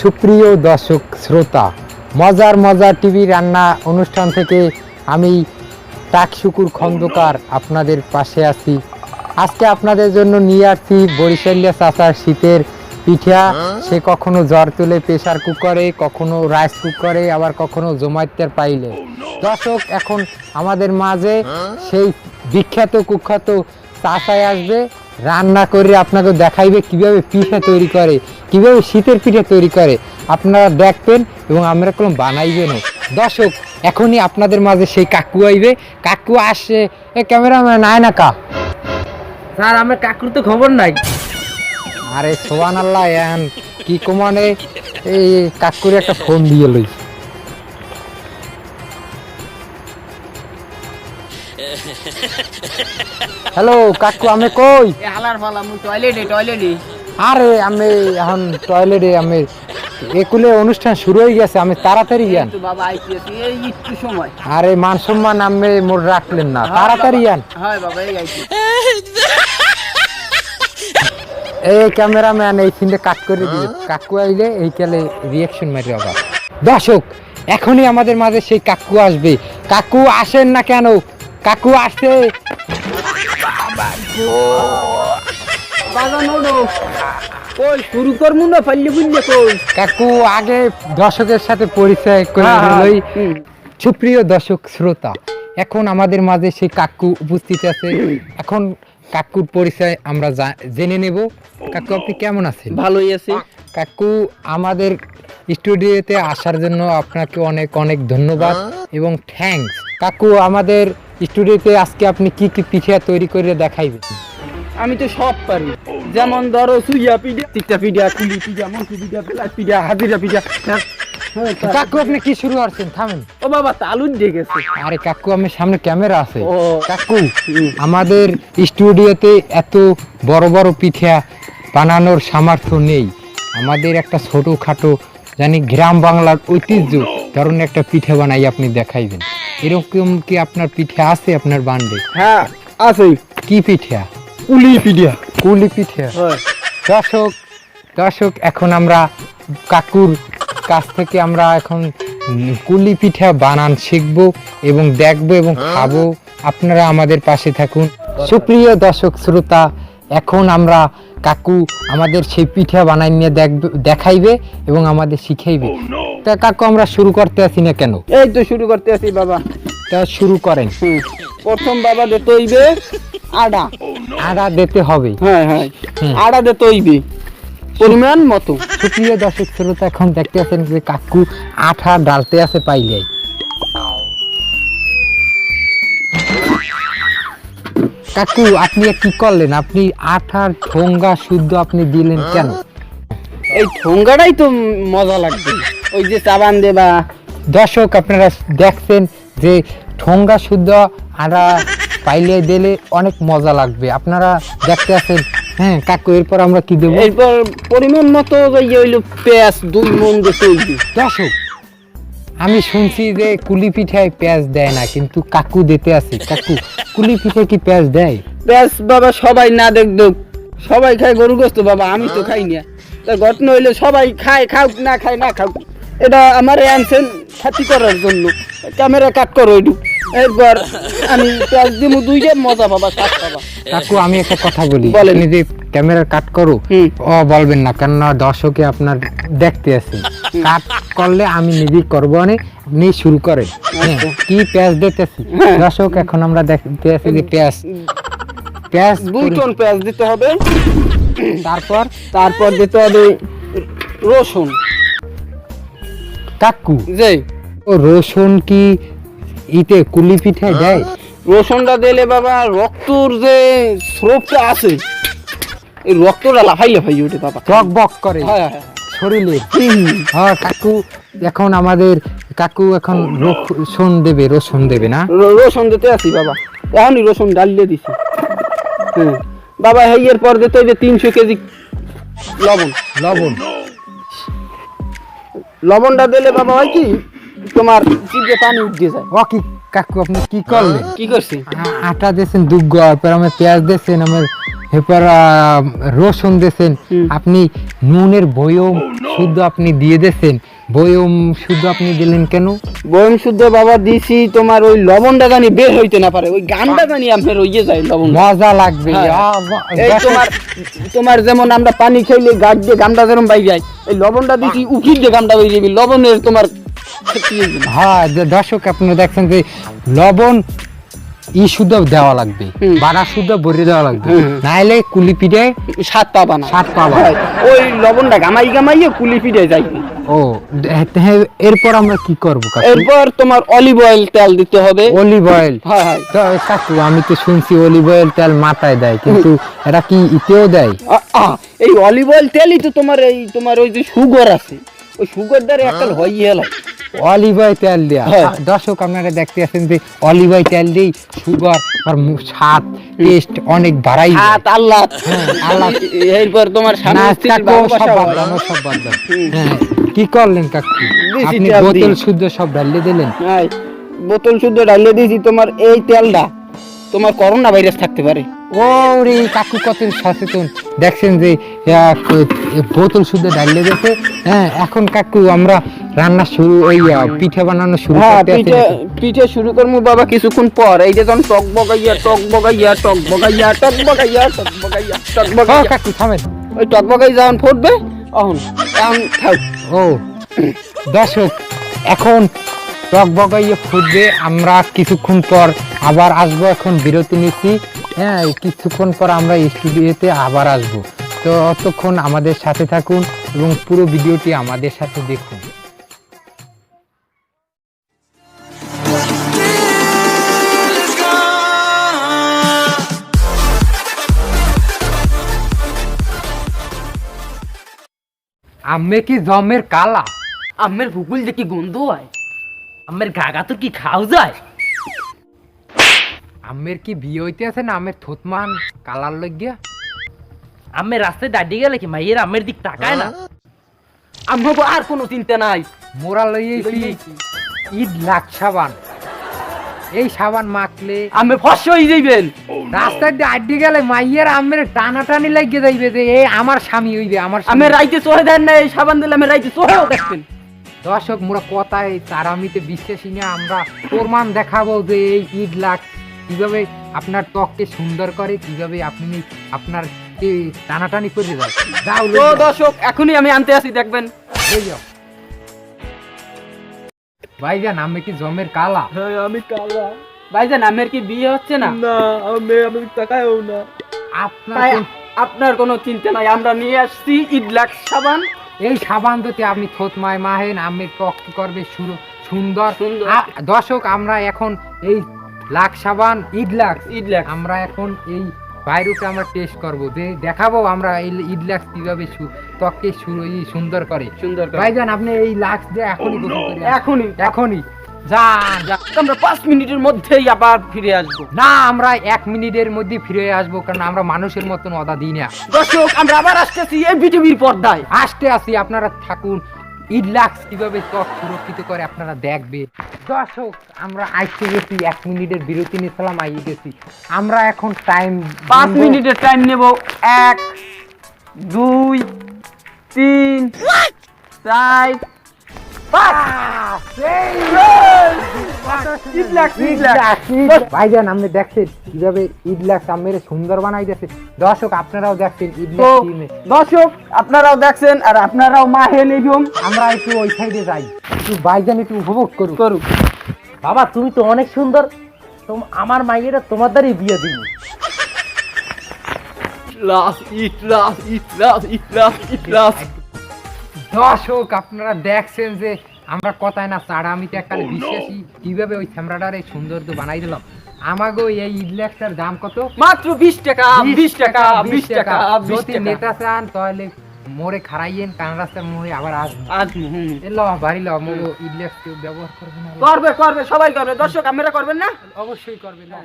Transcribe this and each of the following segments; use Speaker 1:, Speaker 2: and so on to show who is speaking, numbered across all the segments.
Speaker 1: সুপ্রিয় দর্শক শ্রোতা, মজার মজার টিভি রান্না অনুষ্ঠান থেকে আমি টাকশুকুর খন্দকার আপনাদের পাশে আছি। আজকে আপনাদের জন্য নিয়ে আসছি বরিশালিয়া চাচার শীতের পিঠা। সে কখনো জ্বর তুলে প্রেশার কুকারে কখনো রাইস কুকারে আবার কখনো জমাইতের পাইলে। দর্শক, এখন আমাদের মাঝে সেই বিখ্যাত, কুখ্যাত চাষায় আসবে। রান্না করে আপনাকে দেখাইবে কীভাবে পিঠা তৈরি করে কীভাবে শীতের পিঠে তৈরি করে। আপনারা দেখবেন এবং আমরা কোনো বানাইবেনও দর্শক এখনই আপনাদের মাঝে সেই কাকু আইবে। কাকু আসে। এ ক্যামেরাম্যান আয় না কা।
Speaker 2: স্যার আমার কাকুর তো খবর নাই।
Speaker 1: আরে সোহান আল্লাহ কি কমানে? এই কাকুর একটা ফোন দিয়ে লই হ্যালো কাকু আমি কই?
Speaker 2: হালার ফালা মু টয়লেটে টয়লেটে
Speaker 1: আরে আমি এখন টয়লেটে আমি একুলে অনুষ্ঠান শুরু হয়ে গেছে আমি তাড়াতাড়ি যান
Speaker 2: বাবা আইতেছি এই একটু সময়।
Speaker 1: আরে মান সম্মান আমি মোর রাখলেন না তাড়াতাড়ি যান
Speaker 2: হয় বাবা এই আইছি।
Speaker 1: এই ক্যামেরাম্যান এই সিনটা কাট করে দিবে কাকু আইলে এই কালে রিয়াকশন মারি আবার দর্শক এখনই আমাদের মাঝে সেই কাকু আসবে। কাকু আসেন না কেন? কাকু আসে
Speaker 2: বাবা নোডো কই? শুরু করমু না ফাইলে বুঝলে কই?
Speaker 1: কাকু আগে দর্শকের সাথে পরিচয় করে
Speaker 2: হ্যাঁ, হ্যাঁ।
Speaker 1: সুপ্রিয় দর্শক শ্রোতা এখন আমাদের মাঝে সেই কাকু উপস্থিত আছে। এখন কাকুর পরিচয় আমরা জেনে নেব। কাকু আপনি কেমন আছেন?
Speaker 2: ভালোই আছে।
Speaker 1: কাকু আমাদের স্টুডিওতে আসার জন্য আপনাকে অনেক অনেক ধন্যবাদ এবং থ্যাঙ্কস কাকু আমাদের স্টুডিওতে আজকে আপনি কি কি পিঠা তৈরি করে দেখাইবেন?
Speaker 2: আমি তো সব পারি। যেমন ধরো সুইয়া পিঠা তিতা পিঠা কুলি পিঠা মন্ত্রী পিঠা পেলাস পিঠা হাজিরা পিঠা হ্যাঁ, হ্যাঁ,
Speaker 1: কাকু আপনি কি শুরু করছেন? থামেন।
Speaker 2: ও বাবা তালুন দিয়ে গেছে।
Speaker 1: আরে কাকু আমার সামনে ক্যামেরা আছে। কাকু আমাদের স্টুডিওতে এত বড় বড় পিঠা বানানোর সামর্থ্য নেই। আমাদের একটা ছোটোখাটো জানি গ্রাম বাংলার ঐতিহ্য ধরনের একটা পিঠা বানাই আপনি দেখাইবেন। এরকম কি আপনার পিঠে আছে আপনার বান্ডে?
Speaker 2: হ্যাঁ আছে
Speaker 1: কি পিঠা?
Speaker 2: কুলি পিঠা।
Speaker 1: কুলি পিঠা। দর্শক দর্শক এখন আমরা কাকুর কাছ থেকে আমরা এখন কুলি পিঠা বানান শিখব এবং দেখব এবং খাব। আপনারা আমাদের পাশে থাকুন। সুপ্রিয় দর্শক শ্রোতা এখন আমরা কাকু আমাদের সেই পিঠা বানাই নিয়ে দেখবে দেখাইবে এবং আমাদের শিখাইবে। তা কাকু আমরা শুরু করতে আসি না কেন?
Speaker 2: এই তো শুরু করতে আছি বাবা।
Speaker 1: তা শুরু করেন।
Speaker 2: প্রথম বাবা দে তৈবে আডা।
Speaker 1: আদা দিতে হবে।
Speaker 2: হ্যাঁ হ্যাঁ। আডা দে তৈবে পরিমাণ মতো।
Speaker 1: সুপ্রিয় দর্শক শ্রোতা এখন দেখতে আছেন যে কাকু আঠা ডালতে আছে পাইলাই কাকু আপনি কি করলেন? আপনি আঠার ঠোঙ্গা শুদ্ধ আপনি দিলেন কেন?
Speaker 2: এই ঠোঙ্গাটাই তো মজা লাগবে। ওই যে চাবান দেবা
Speaker 1: দর্শক আপনারা দেখছেন যে ঠোঙ্গা শুদ্ধ আটা পাইলে দিলে অনেক মজা লাগবে। আপনারা দেখতে আছেন। হ্যাঁ কাকু এরপর আমরা কি দেবো?
Speaker 2: এরপর পরিমাণ মতো ওই হইল পেঁয়াজ দুই মন দিয়ে
Speaker 1: দর্শক আমি শুনছি যে কুলি পিঠায় পেঁয়াজ দেয় না, কিন্তু কাকু দিতে আছে। কাকু, কুলি পিঠায় কি পেঁয়াজ দেয়?
Speaker 2: পেঁয়াজ বাবা সবাই না দেখতো সবাই খায় গরু গোস্ত বাবা, আমি তো খাই না। তা ঘটনা হইল সবাই খায় খাও না খায়, না খাও এটা আমার আনছেন খাতি করার জন্য। ক্যামেরা কাট করো একটু এরপর আমি পেঁয়াজ দিমু দুইটা মজা পাবা স্বাদ পাবা
Speaker 1: কাকু আমি একটা কথা বলি।
Speaker 2: বলেন।
Speaker 1: যে ক্যামেরা কাট করো ও বলবেন না কেননা দর্শকে আপনার দেখতে আছে। কাট করলে আমি নিজেই করব অনেক আপনি শুরু করেন হ্যাঁ, কি পেঁয়াজ দিতেছি?
Speaker 2: হ্যাঁ।
Speaker 1: দর্শক এখন আমরা দেখতে আছি যে পেঁয়াজ। পেঁয়াজ
Speaker 2: দুই টন পেঁয়াজ দিতে হবে।
Speaker 1: তারপর?
Speaker 2: তারপর দিতে হবে রসুন।
Speaker 1: কাকু
Speaker 2: যে
Speaker 1: ও রসুন কি ইতে কুলি পিঠায় দেয়।
Speaker 2: রসুনটা দিলে বাবা রক্তর যে স্রোতটা আছে এই রক্তটা লাফাই লাফাই ওঠে বাবা।
Speaker 1: বক বক করে।
Speaker 2: হ্যাঁ হ্যাঁ
Speaker 1: শরীরে হ্যাঁ কাকু এখন আমাদের কাকু এখন রসুন দেবে রসুন দেবে না?
Speaker 2: রসুন দিতে আসি বাবা। এখনই রসুন ডালিয়ে দিছি। হ্যাঁ বাবা হেয়ের পর দিতে যে তিনশো কেজি লবণ।
Speaker 1: লবণ।
Speaker 2: লবণটা দিলে বাবা হয় কি তোমার জিভে পানি উঠে যায়।
Speaker 1: ও কি কাকু আপনি কি করলেন?
Speaker 2: কি করছি?
Speaker 1: আটা দিয়েছেন দুগ্গ আমার পেঁয়াজ দিয়েছেন আমার এরপর রসুন দিয়েছেন। আপনি নুনের বয়ম শুদ্ধ আপনি দিয়ে দিয়েছেন। বয়ম শুদ্ধ আপনি দিলেন কেন?
Speaker 2: বয়ম শুদ্ধ বাবা দিছি তোমার ওই লবণটা জানি বের হইতে না পারে। ওই গানটা জানি আপনার ওইয়ে যায় লবণ।
Speaker 1: মজা লাগবে।
Speaker 2: হ্যাঁ। এই তোমার তোমার যেমন আমরা পানি খাইলে গাছ দিয়ে গামটা যেরকম বাই যায় এই লবণটা দিছি উকিল দিয়ে গামটা বাই যাবি। লবণের তোমার।
Speaker 1: হ্যাঁ দর্শক আপনারা দেখছেন যে লবণ ই শুদ্ধ দেওয়া লাগবে বাড়া শুদ্ধ ভরে দেওয়া লাগবে। নাইলে কুলি পিঠে
Speaker 2: স্বাদ পাবা না।
Speaker 1: স্বাদ পাবা
Speaker 2: ওই লবণটা গামাই গামাইয়ে কুলি পিঠে যাই।
Speaker 1: ও এরপর আমরা কি করব
Speaker 2: এরপর তোমার অলিভ অয়েল তেল দিতে হবে।
Speaker 1: Olive oil.
Speaker 2: হয় হয়।
Speaker 1: কাকু আমি তো শুনছি অলিভ অয়েল তেল মাথায় দেয় কিন্তু এটা কি ইতেও দেয়?
Speaker 2: এই অলিভ অয়েল তেলই তো তোমার এই তোমার ওই যে সুগার আছে। ওই সুগার দ্বারা একটা হয়ে গেল
Speaker 1: অলিভ অয়েল তেল দেয়া
Speaker 2: হ্যাঁ।
Speaker 1: দর্শক আপনারা দেখতে আছেন যে অলিভ অয়েল তেল দিয়েই সুগার আর স্বাদ টেস্ট অনেক বাড়াই।
Speaker 2: আল্লাহ
Speaker 1: আল্লাহ।
Speaker 2: এরপর তোমার
Speaker 1: সব
Speaker 2: হয়।
Speaker 1: হ্যাঁ, কি করলেন কাকু আপনি বোতল। শুদ্ধ সব ঢালিয়ে দিলেন
Speaker 2: হ্যাঁ, বোতল শুদ্ধ ঢালিয়ে দিয়েছি তোমার এই তেলটা তোমার করোনা ভাইরাস থাকতে পারে।
Speaker 1: ও রে কাকু কত সচেতন? দেখছেন যে বোতল শুদ্ধ ডালিয়ে গেছে। হ্যাঁ এখন কাকু আমরা রান্না শুরু ওই পিঠে বানানো শুরু
Speaker 2: হ্যাঁ পিঠে পিঠে শুরু করব বাবা কিছুক্ষণ পর। এই যে যখন টক বগাইয়া টক বগাইয়া টক বগাইয়া টক বগাইয়া টক বগাইয়া টক বগাইয়া।
Speaker 1: কাকু থামেন।
Speaker 2: ওই টক বগাই যখন ফুটবে এখন খাও।
Speaker 1: ও দর্শক এখন টক বগাইয়ে ফুটবে আমরা কিছুক্ষণ পর আবার আসব, এখন বিরতি নিচ্ছি। হ্যাঁ কিছুক্ষণ পর আমরা স্টুডিওতে আবার আসব। তো অতক্ষণ আমাদের সাথে থাকুন এবং পুরো ভিডিওটি আমাদের সাথে দেখুন। আম্মে কি জমের কালা?
Speaker 3: আমের ভূগোল কি গন্ধ হয়। আমের গাগা তো কি খাও যায়?
Speaker 1: আম্মের কি বিয়ে হইতে আছে না আমের থুতমান কালার লাগিয়া
Speaker 3: আমের রাস্তায় দাঁড়িয়ে গেলে কি মাইয়ের আমের দিক তাকায় না? আমাকে আর কোনো চিন্তা নাই।
Speaker 1: মোরা লইয়েছি ঈদ লাখ সাবান। এই সাবান মাখলে
Speaker 3: আমি ফস হয়ে যাইবেন।
Speaker 1: রাস্তায় দিয়ে আড্ডি গেলে মাইয়ের আমের টানা টানি লাগিয়ে যাইবে যে এই আমার স্বামী হইবে আমার।
Speaker 3: আমি রাইতে চোহে দেন না এই সাবান দিলে আমি রাইতে চোহেও দেখবেন।
Speaker 1: দর্শক মোরা কথায় তারামিতে বিশ্বাসী না। আমরা প্রমাণ দেখাবো যে এই ঈদ লাখ কীভাবে আপনার ত্বককে সুন্দর করে কীভাবে আপনি আপনার টানাটানি করে যাও
Speaker 2: তো দর্শক এখনই আমি আনতে আসি দেখবেন।
Speaker 1: ভাইজান আমি কি জমের কালা?
Speaker 2: হ্যাঁ আমি কালা। ভাইজান আমের কি বিয়ে হচ্ছে না?
Speaker 3: না আমি আমি তাকায়ও না।
Speaker 1: আপনার কোন-
Speaker 2: আপনার কোনো চিন্তা নাই আমরা নিয়ে আসছি ইডলাক সাবান।
Speaker 1: এই সাবান দিতে আপনি থতমায় মাহেন আমি ত্বক করবে? সুন্দর। দর্শক আমরা এখন এই লাখ সাবান ঈদ লাখ।
Speaker 2: ইডলাক
Speaker 1: আমরা এখন এই বাইরুটা আমরা টেস্ট করব। যে দেখাবো আমরা এই ইডলাক্স কীভাবে ত্বককে সুন্দর করে।
Speaker 2: সুন্দর।
Speaker 1: ভাইজান আপনি এই লাক্স দিয়ে এখনই গোসল
Speaker 2: এখনই।
Speaker 1: এখনই। যান
Speaker 2: যাক, আমরা পাঁচ মিনিটের মধ্যেই আবার ফিরে আসব।
Speaker 1: না আমরা এক মিনিটের মধ্যে ফিরে আসব কারণ আমরা মানুষের মতন অদা দিই না।
Speaker 2: দর্শক আমরা আবার আসতেছি এই বিটিভির পর্দায়।
Speaker 1: আসতে আসি আপনারা থাকুন। ঈদ লাক্স কীভাবে ত্বক সুরক্ষিত করে আপনারা দেখবে দর্শক আমরা আসতে গেছি এক মিনিটের বিরতি নিয়েছিলাম আইয়ে গেছি। আমরা এখন টাইম
Speaker 2: পাঁচ মিনিটের টাইম নেব। এক দুই তিন। চার
Speaker 1: ভাইজান আপনি দেখছেন কীভাবে ঈদ আমের সুন্দর দর্শক আপনারাও দেখছেন
Speaker 2: দর্শক আপনারাও দেখছেন আর আপনারাও এবং
Speaker 1: আমরা একটু ওই সাইডে যাই। একটু ভাইজান একটু উপভোগ করুন
Speaker 2: করুক।
Speaker 3: বাবা তুমি তো অনেক সুন্দর। তোম- আমার মাইয়েরা তোমার দ্বারই বিয়ে দিন
Speaker 2: ইখলাস ইখলাস
Speaker 1: দর্শক আপনারা দেখছেন যে আমরা কথায় না চাড়া আমি তো একটা বিশ্বাসী কীভাবে ওই ক্যামেরাটার এই সৌন্দর্য বানাই দিলাম? আমাগো এই দাম কত?
Speaker 2: মাত্র বিশ টাকা বিশ টাকা বিশ টাকা।
Speaker 1: যদি নেতা চান তাহলে মোড়ে খারাইয়েন কান রাস্তার মোড়ে আবার ল ল মো ইডলেক্স ব্যবহার করবে না?
Speaker 2: করবে করবে সবাই করবে। দর্শক আপনারা করবেন না?
Speaker 1: অবশ্যই করবে না?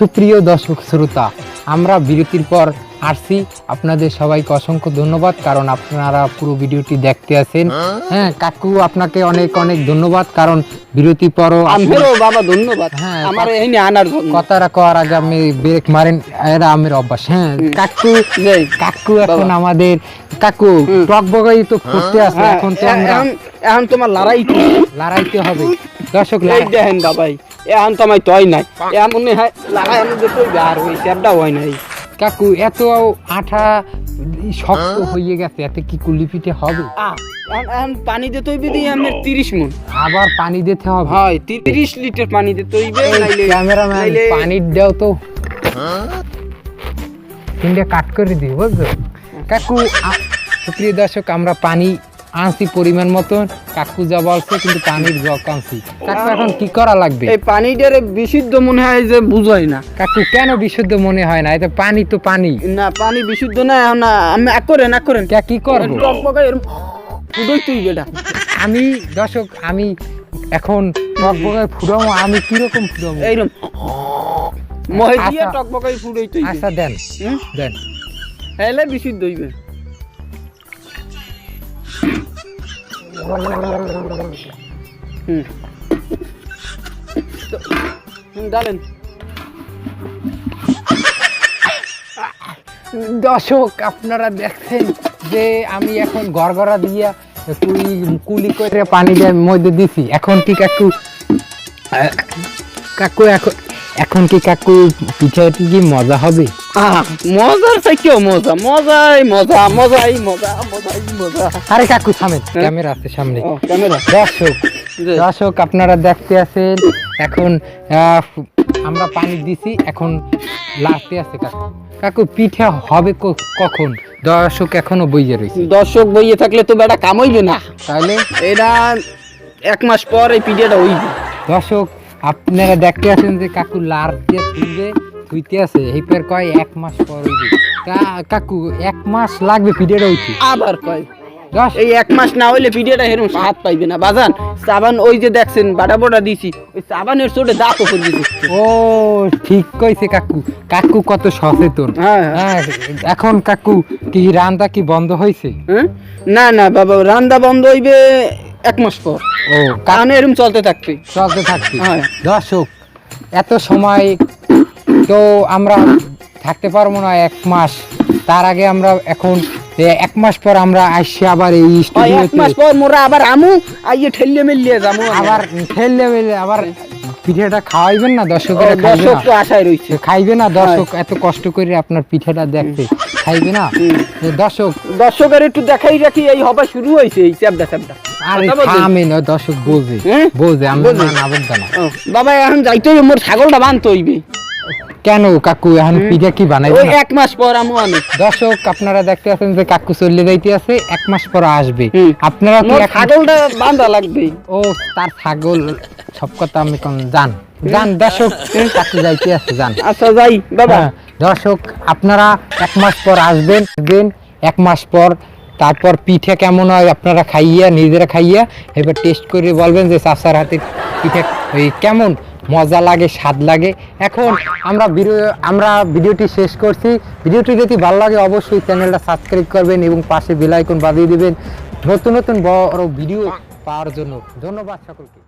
Speaker 1: সুপ্রিয় দর্শক শ্রোতা আমরা বিরতির পর আসছি। আপনাদের সবাইকে অসংখ্য ধন্যবাদ কারণ আপনারা পুরো ভিডিওটি দেখতে আছেন। হ্যাঁ? কাকু আপনাকে অনেক অনেক ধন্যবাদ কারণ বিরতি পর
Speaker 2: বাবা ধন্যবাদ।
Speaker 1: হ্যাঁ,
Speaker 2: আমার এই আনার
Speaker 1: কথাটা কওয়ার আগে আমি ব্রেক মারেন এরা আমের অভ্যাস। হ্যাঁ কাকু। কাকু এখন আমাদের কাকু। টক বগাই তো করতে আছে
Speaker 2: হ্যাঁ,
Speaker 1: এখন তো
Speaker 2: এখন এখন তোমার লড়াই?
Speaker 1: লড়াইতে হবে। দর্শক লড়াই-
Speaker 2: দেখেন বাবাই এখন তো আমার তয় নাই। এমন মনে হয় লড়াই আমি যে তুই আর ওই স্যাপটা হয় নাই।
Speaker 1: কাকু এত আঠা শক্ত হয়ে? গেছে এতে কি কুলি পিঠে হবে?
Speaker 2: আহ, এখন এখন পানি দিয়ে তৈবে দিয়ে আমার তিরিশ মন
Speaker 1: আবার পানি দিতে হবে?
Speaker 2: হয় তিরিশ লিটার পানি দিয়ে তৈবে নাইলে
Speaker 1: ক্যামেরাম্যান। পানির দাও তো। তিনটা কাট করে দিই বুঝছ কাকু প্রিয় সুপ্রিয় দর্শক আমরা পানি আনছি পরিমাণ মতন কাকু যা বলছে কিন্তু পানির জগ আনছি। কাকু এখন কি করা লাগবে?
Speaker 2: এই পানিটারে বিশুদ্ধ মনে হয় যে বুঝাই না।
Speaker 1: কাকু কেন বিশুদ্ধ মনে হয় না? এটা পানি তো পানি।
Speaker 2: না পানি বিশুদ্ধ না না, আমি এক করেন এক করেন।
Speaker 1: কে কি করব? আমি দর্শক আমি এখন টক বগায় ফুটাবো আমি কীরকম ফুটাবো?
Speaker 2: এইরম। মহে দিয়ে
Speaker 1: আচ্ছা।
Speaker 2: টক বগাই ফুটোই তুই
Speaker 1: আচ্ছা দেন। দেন।
Speaker 2: হেলে বিশুদ্ধ হইবে। ডালেন।
Speaker 1: দর্শক, আপনারা দেখছেন যে আমি এখন গড়গড়া দিয়া কুলি কুলি করে পানি মধ্যে দিছি। এখন কি কাকু কাকু, এখন এখন কি কাকু পিঠাটি কি মজা হবে?
Speaker 2: মজার থেকেও মজা মজাই মজা মজাই মজা মজাই মজা।
Speaker 1: আরে কাকু থামেন
Speaker 2: হ্যাঁ?
Speaker 1: ক্যামেরা আছে সামনে।
Speaker 2: ক্যামেরা।
Speaker 1: দর্শক দর্শক আপনারা দেখতে আছেন এখন আমরা পানি দিছি এখন লাস্টে আছে কাকু। কাকু পিঠা হবে কখন? দর্শক এখনও বইয়ে রয়েছে।
Speaker 2: দর্শক বইয়ে থাকলে তো বেটা কাম হইবে না।
Speaker 1: তাহলে?
Speaker 2: এটা এক মাস পর এই পিডিয়াটা হইবে।
Speaker 1: দর্শক আপনারা দেখতে আছেন যে কাকু লার দিয়ে থুইবে থুইতে আছে এইবার কয় এক মাস পর হইবে। কাকু এক মাস লাগবে পিঠেটা হইতে
Speaker 2: আবার কয়?
Speaker 1: দশ।
Speaker 2: এই এক মাস না হইলে পিডিয়াটা হেরম স্বাদ পাইবে না। বাজান সাবান ওই যে দেখছেন বাটা বটা দিছি ওই সাবানের চোটে দাঁতও করে দিচ্ছে।
Speaker 1: ও ঠিক কইছে কাকু। কাকু কত সচেতন।
Speaker 2: হ্যাঁ হ্যাঁ।
Speaker 1: হ্যাঁ এখন কাকু কি রান্না কি বন্ধ হয়েছে
Speaker 2: হ্যাঁ? না না বাবা রান্দা বন্ধ হইবে এক মাস পর।
Speaker 1: ও
Speaker 2: কারণ এরম চলতে থাকবে।
Speaker 1: চলতে থাকছে
Speaker 2: হ্যাঁ।
Speaker 1: দর্শক এত সময় তো আমরা থাকতে পারব না এক মাস। তার আগে আমরা এখন এক মাস পর আমরা আসছি আবার এই
Speaker 2: এক মাস পর মোরা আবার আমু আইয়ে ঠেলিয়ে মেলিয়ে যাব।
Speaker 1: আবার ফেললে মেলে আবার পিঠেটা খাওয়াইবেন না দর্শকেরা
Speaker 2: দর্শক তো আশায় রয়েছে।
Speaker 1: খাইবে না দর্শক এত কষ্ট করে আপনার পিঠেটা দেখতে। খাইবে না? দর্শক
Speaker 2: দর্শকের একটু দেখাই রাখি এই হবা শুরু হয়েছে এই চ্যাপটা চ্যাপটা।
Speaker 1: আরে? দর্শক বোঝে।
Speaker 2: হ্যাঁ?
Speaker 1: বোঝে আমরা না
Speaker 2: বাবা এখন যাইতে মোর ছাগলটা বানতে হইবে।
Speaker 1: কেন কাকু এখন পিঠা কি বানাইবে
Speaker 2: ওই এক মাস পর আমু আনে।
Speaker 1: দর্শক আপনারা দেখতে আছেন যে কাকু চলে যাইতে আছে এক মাস পর আসবে। আপনারা এখন-
Speaker 2: ছাগলটা বান্ধা লাগবে।
Speaker 1: ও তার ছাগল সব কথা আমি কোন জান। জান দর্শক কাকু যাইতে আছে জান।
Speaker 2: আচ্ছা যাই বাবা।
Speaker 1: হ্যাঁ, দর্শক আপনারা এক মাস পর আসবেন আসবেন এক মাস পর তারপর পিঠে কেমন হয় আপনারা খাইয়া নিজেরা খাইয়া এবার টেস্ট করে বলবেন যে চাষার হাতে পিঠে কেমন? মজা লাগে, স্বাদ লাগে। এখন আমরা আমরা ভিডিওটি শেষ করছি। ভিডিওটি যদি ভালো লাগে, অবশ্যই চ্যানেলটা সাবস্ক্রাইব করবেন এবং পাশে বেলাইকন বাজিয়ে দিবেন। নতুন নতুন বড় ভিডিও পাওয়ার জন্য ধন্যবাদ সকলকে।